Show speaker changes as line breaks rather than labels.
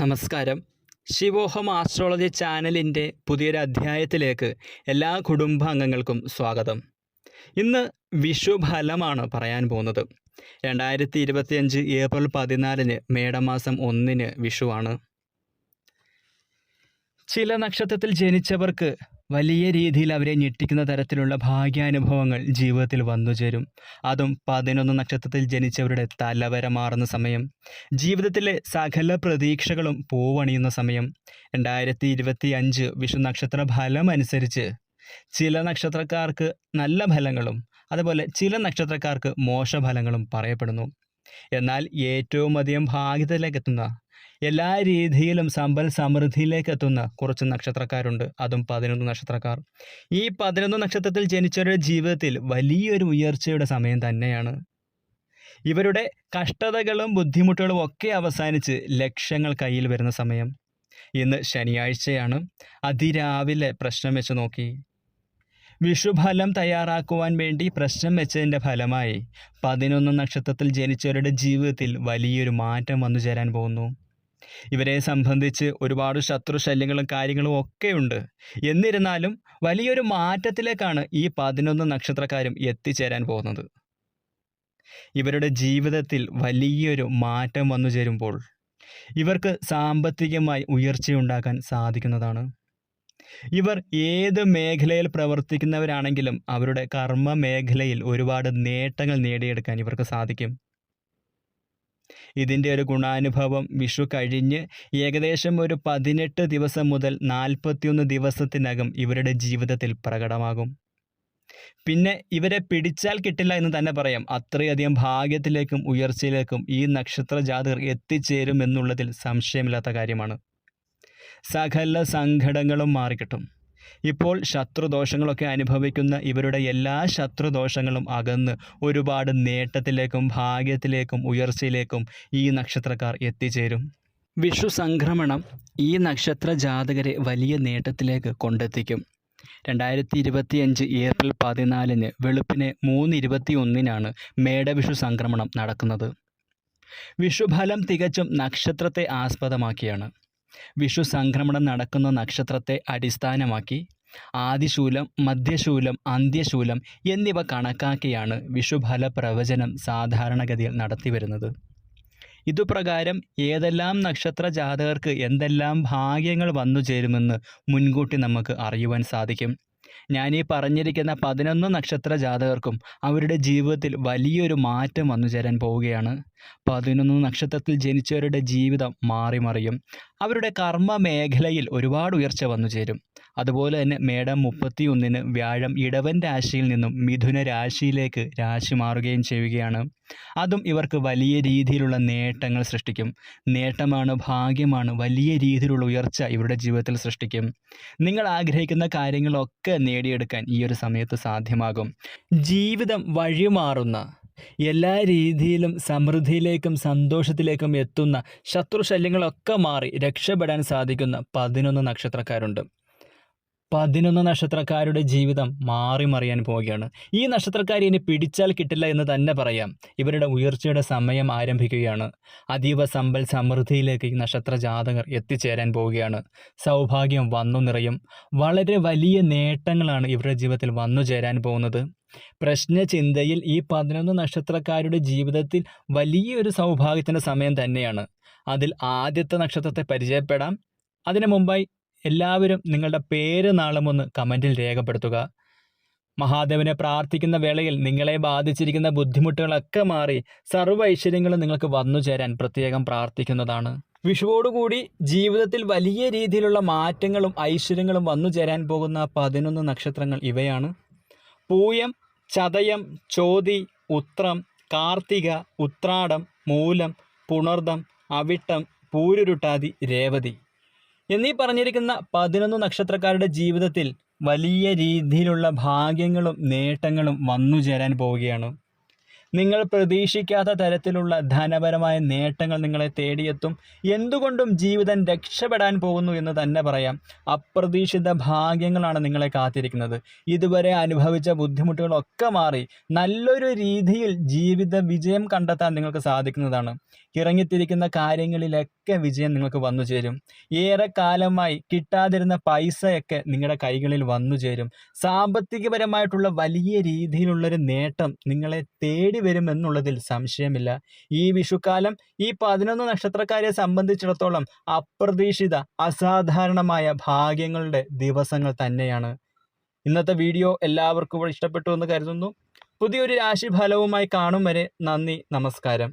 നമസ്കാരം. ശിവോഹം ആസ്ട്രോളജി ചാനലിന്റെ പുതിയൊരു അധ്യായത്തിലേക്ക് എല്ലാ കുടുംബാംഗങ്ങൾക്കും സ്വാഗതം. ഇന്ന് വിഷുഫലമാണ് പറയാൻ പോകുന്നത്. രണ്ടായിരത്തി ഇരുപത്തിയഞ്ച് ഏപ്രിൽ പതിനാലിന് മേടമാസം ഒന്നിന് വിഷുവാണ്. ചില നക്ഷത്രത്തിൽ ജനിച്ചവർക്ക് വലിയ രീതിയിൽ അവരെ ഞെട്ടിക്കുന്ന തരത്തിലുള്ള ഭാഗ്യാനുഭവങ്ങൾ ജീവിതത്തിൽ വന്നു ചേരും. അതും പതിനൊന്ന് നക്ഷത്രത്തിൽ ജനിച്ചവരുടെ തലവര മാറുന്ന സമയം. ജീവിതത്തിലെ സകല പ്രതീക്ഷകളും പൂവണിയുന്ന സമയം. രണ്ടായിരത്തി ഇരുപത്തി അഞ്ച് വിഷു നക്ഷത്ര ഫലം അനുസരിച്ച് ചില നക്ഷത്രക്കാർക്ക് നല്ല ഫലങ്ങളും അതുപോലെ ചില നക്ഷത്രക്കാർക്ക് മോശഫലങ്ങളും പറയപ്പെടുന്നു. എന്നാൽ ഏറ്റവും അധികം ഭാഗ്യത്തിലേക്ക് എത്തുന്ന എല്ലാ രീതിയിലും സമ്പൽ സമൃദ്ധിയിലേക്ക് എത്തുന്ന കുറച്ച് നക്ഷത്രക്കാരുണ്ട്. അതും പതിനൊന്ന് നക്ഷത്രക്കാർ. ഈ പതിനൊന്ന് നക്ഷത്രത്തിൽ ജനിച്ചവരുടെ ജീവിതത്തിൽ വലിയൊരു ഉയർച്ചയുടെ സമയം തന്നെയാണ്. ഇവരുടെ കഷ്ടതകളും ബുദ്ധിമുട്ടുകളും ഒക്കെ അവസാനിച്ച് ലക്ഷ്യങ്ങൾ കയ്യിൽ വരുന്ന സമയം. ഇന്ന് ശനിയാഴ്ചയാണ്. അതിരാവിലെ പ്രശ്നം വെച്ച് നോക്കി. വിഷുഫലം തയ്യാറാക്കുവാൻ വേണ്ടി പ്രശ്നം വെച്ചതിന്റെ ഫലമായി പതിനൊന്ന് നക്ഷത്രത്തിൽ ജനിച്ചവരുടെ ജീവിതത്തിൽ വലിയൊരു മാറ്റം വന്നു ചേരാൻ പോകുന്നു. ഇവരെ സംബന്ധിച്ച് ഒരുപാട് ശത്രുശല്യങ്ങളും കാര്യങ്ങളും ഒക്കെയുണ്ട്. എന്നിരുന്നാലും വലിയൊരു മാറ്റത്തിലേക്കാണ് ഈ പതിനൊന്ന് നക്ഷത്രക്കാരും എത്തിച്ചേരാൻ പോകുന്നത്. ഇവരുടെ ജീവിതത്തിൽ വലിയൊരു മാറ്റം വന്നു ചേരുമ്പോൾ ഇവർക്ക് സാമ്പത്തികമായി ഉയർച്ചയുണ്ടാക്കാൻ സാധിക്കുന്നതാണ്. ഇവർ ഏത് മേഖലയിൽ പ്രവർത്തിക്കുന്നവരാണെങ്കിലും അവരുടെ കർമ്മ മേഖലയിൽ ഒരുപാട് നേട്ടങ്ങൾ നേടിയെടുക്കാൻ ഇവർക്ക് സാധിക്കും. ഇതിന്റെ ഒരു ഗുണാനുഭവം വിഷു കഴിഞ്ഞ് ഏകദേശം ഒരു പതിനെട്ട് ദിവസം മുതൽ നാൽപ്പത്തിയൊന്ന് ദിവസത്തിനകം ഇവരുടെ ജീവിതത്തിൽ പ്രകടമാകും. പിന്നെ ഇവരെ പിടിച്ചാൽ കിട്ടില്ല എന്ന് തന്നെ പറയാം. അത്രയധികം ഭാഗ്യത്തിലേക്കും ഉയർച്ചയിലേക്കും ഈ നക്ഷത്ര ജാതകർ എത്തിച്ചേരും എന്നുള്ളതിൽ സംശയമില്ലാത്ത കാര്യമാണ്. സകല സങ്കടങ്ങളും മാറിക്കിട്ടും. ഇപ്പോൾ ശത്രുദോഷങ്ങളൊക്കെ അനുഭവിക്കുന്ന ഇവരുടെ എല്ലാ ശത്രുദോഷങ്ങളും അകന്ന് ഒരുപാട് നേട്ടത്തിലേക്കും ഭാഗ്യത്തിലേക്കും ഉയർച്ചയിലേക്കും ഈ നക്ഷത്രക്കാർ എത്തിച്ചേരും. വിഷു സംക്രമണം ഈ നക്ഷത്ര ജാതകരെ വലിയ നേട്ടത്തിലേക്ക് കൊണ്ടെത്തിക്കും. രണ്ടായിരത്തി ഇരുപത്തിയഞ്ച് ഏപ്രിൽ പതിനാലിന് വെളുപ്പിന് മൂന്ന് ഇരുപത്തി ഒന്നിനാണ് മേടവിഷു സംക്രമണം നടക്കുന്നത്. വിഷുഫലം തികച്ചും നക്ഷത്രത്തെ ആസ്പദമാക്കിയാണ്. വിഷു സംക്രമണം നടക്കുന്ന നക്ഷത്രത്തെ അടിസ്ഥാനമാക്കി ആദിശൂലം മധ്യശൂലം അന്ത്യശൂലം എന്നിവ കണക്കാക്കിയാണ് വിഷുഫല പ്രവചനം സാധാരണഗതിയിൽ നടത്തിവരുന്നത്. ഇതുപ്രകാരം ഏതെല്ലാം നക്ഷത്ര ജാതകർക്ക് എന്തെല്ലാം ഭാഗ്യങ്ങൾ വന്നു ചേരുമെന്ന് മുൻകൂട്ടി നമുക്ക് അറിയുവാൻ സാധിക്കും. ഞാൻ ഈ പറഞ്ഞിരിക്കുന്ന പതിനൊന്ന് നക്ഷത്ര ജാതകർക്കും അവരുടെ ജീവിതത്തിൽ വലിയൊരു മാറ്റം വന്നു ചേരാൻ പോവുകയാണ്. പതിനൊന്ന് നക്ഷത്രത്തിൽ ജനിച്ചവരുടെ ജീവിതം മാറിമറിയും. അവരുടെ കർമ്മ മേഖലയിൽ ഒരുപാട് ഉയർച്ച വന്നു ചേരും. അതുപോലെ തന്നെ മേടം മുപ്പത്തിയൊന്നിന് വ്യാഴം ഇടവൻ രാശിയിൽ നിന്നും മിഥുന രാശിയിലേക്ക് രാശി മാറുകയും ചെയ്യുകയാണ്. അതും ഇവർക്ക് വലിയ രീതിയിലുള്ള നേട്ടങ്ങൾ സൃഷ്ടിക്കും. നേട്ടമാണ് ഭാഗ്യമാണ് വലിയ രീതിയിലുള്ള ഉയർച്ച ഇവരുടെ ജീവിതത്തിൽ സൃഷ്ടിക്കും. നിങ്ങൾ ആഗ്രഹിക്കുന്ന കാര്യങ്ങളൊക്കെ നേടിയെടുക്കാൻ ഈ ഒരു സമയത്ത് സാധ്യമാകും. ജീവിതം വഴിമാറുന്ന എല്ലാ രീതിയിലും സമൃദ്ധിയിലേക്കും സന്തോഷത്തിലേക്കും എത്തുന്ന ശത്രുശല്യങ്ങളൊക്കെ മാറി രക്ഷപ്പെടാൻ സാധിക്കുന്ന പതിനൊന്ന് നക്ഷത്രക്കാരുണ്ട്. പതിനൊന്ന് നക്ഷത്രക്കാരുടെ ജീവിതം മാറി മറിയാൻ പോവുകയാണ്. ഈ നക്ഷത്രക്കാർ ഇനി പിടിച്ചാൽ കിട്ടില്ല എന്ന് തന്നെ പറയാം. ഇവരുടെ ഉയർച്ചയുടെ സമയം ആരംഭിക്കുകയാണ്. അതീവ സമ്പൽ സമൃദ്ധിയിലേക്ക് ഈ നക്ഷത്ര ജാതകർ എത്തിച്ചേരാൻ പോവുകയാണ്. സൗഭാഗ്യം വന്നു നിറയും. വളരെ വലിയ നേട്ടങ്ങളാണ് ഇവരുടെ ജീവിതത്തിൽ വന്നു ചേരാൻ പോകുന്നത്. പ്രശ്നചിന്തയിൽ ഈ പതിനൊന്ന് നക്ഷത്രക്കാരുടെ ജീവിതത്തിൽ വലിയൊരു സൗഭാഗ്യത്തിന്റെ സമയം തന്നെയാണ്. അതിൽ ആദ്യത്തെ നക്ഷത്രത്തെ പരിചയപ്പെടാം. അതിനു മുമ്പായി എല്ലാവരും നിങ്ങളുടെ പേര് നാളുമൊന്ന് കമന്റിൽ രേഖപ്പെടുത്തുക. മഹാദേവനെ പ്രാർത്ഥിക്കുന്ന വേളയിൽ നിങ്ങളെ ബാധിച്ചിരിക്കുന്ന ബുദ്ധിമുട്ടുകളൊക്കെ മാറി സർവ ഐശ്വര്യങ്ങളും നിങ്ങൾക്ക് വന്നു ചേരാൻ പ്രത്യേകം പ്രാർത്ഥിക്കുന്നതാണ്. വിഷുവോടുകൂടി ജീവിതത്തിൽ വലിയ രീതിയിലുള്ള മാറ്റങ്ങളും ഐശ്വര്യങ്ങളും വന്നു ചേരാൻ പോകുന്ന പതിനൊന്ന് നക്ഷത്രങ്ങൾ ഇവയാണ്. പൂയം ചതയം ചോതി ഉത്രം കാർത്തിക ഉത്രാടം മൂലം പുണർദം അവിട്ടം പൂരുരുട്ടാതി രേവതി. എന്നീ പറഞ്ഞിരിക്കുന്ന പതിനൊന്ന് നക്ഷത്രക്കാരുടെ ജീവിതത്തിൽ വലിയ രീതിയിലുള്ള ഭാഗ്യങ്ങളും നേട്ടങ്ങളും വന്നു ചേരാൻ പോവുകയാണ്. നിങ്ങൾ പ്രതീക്ഷിക്കാത്ത തരത്തിലുള്ള ധനപരമായ നേട്ടങ്ങൾ നിങ്ങളെ തേടിയെത്തും. എന്തുകൊണ്ടും ജീവിതം രക്ഷപ്പെടാൻ പോകുന്നു എന്ന് തന്നെ പറയാം. അപ്രതീക്ഷിത ഭാഗ്യങ്ങളാണ് നിങ്ങളെ കാത്തിരിക്കുന്നത്. ഇതുവരെ അനുഭവിച്ച ബുദ്ധിമുട്ടുകളൊക്കെ മാറി നല്ലൊരു രീതിയിൽ ജീവിത വിജയം കണ്ടെത്താൻ നിങ്ങൾക്ക് സാധിക്കുന്നതാണ്. ഇറങ്ങിത്തിരിക്കുന്ന കാര്യങ്ങളിലൊക്കെ വിജയം നിങ്ങൾക്ക് വന്നു ചേരും. ഏറെ കാലമായി കിട്ടാതിരുന്ന പൈസയൊക്കെ നിങ്ങളുടെ കൈകളിൽ വന്നു ചേരും. സാമ്പത്തികപരമായിട്ടുള്ള വലിയ രീതിയിലുള്ളൊരു നേട്ടം നിങ്ങളെ തേടി വരുമെന്നുള്ളതിൽ സംശയമില്ല. ഈ വിഷുക്കാലം ഈ പതിനൊന്ന് നക്ഷത്രക്കാരെ സംബന്ധിച്ചിടത്തോളം അപ്രതീക്ഷിത അസാധാരണമായ ഭാഗ്യങ്ങളുടെ ദിവസങ്ങൾ തന്നെയാണ്. ഇന്നത്തെ വീഡിയോ എല്ലാവർക്കും ഇഷ്ടപ്പെട്ടു എന്ന് കരുതുന്നു. പുതിയൊരു രാശിഫലവുമായി കാണും വരെ. നന്ദി നമസ്കാരം.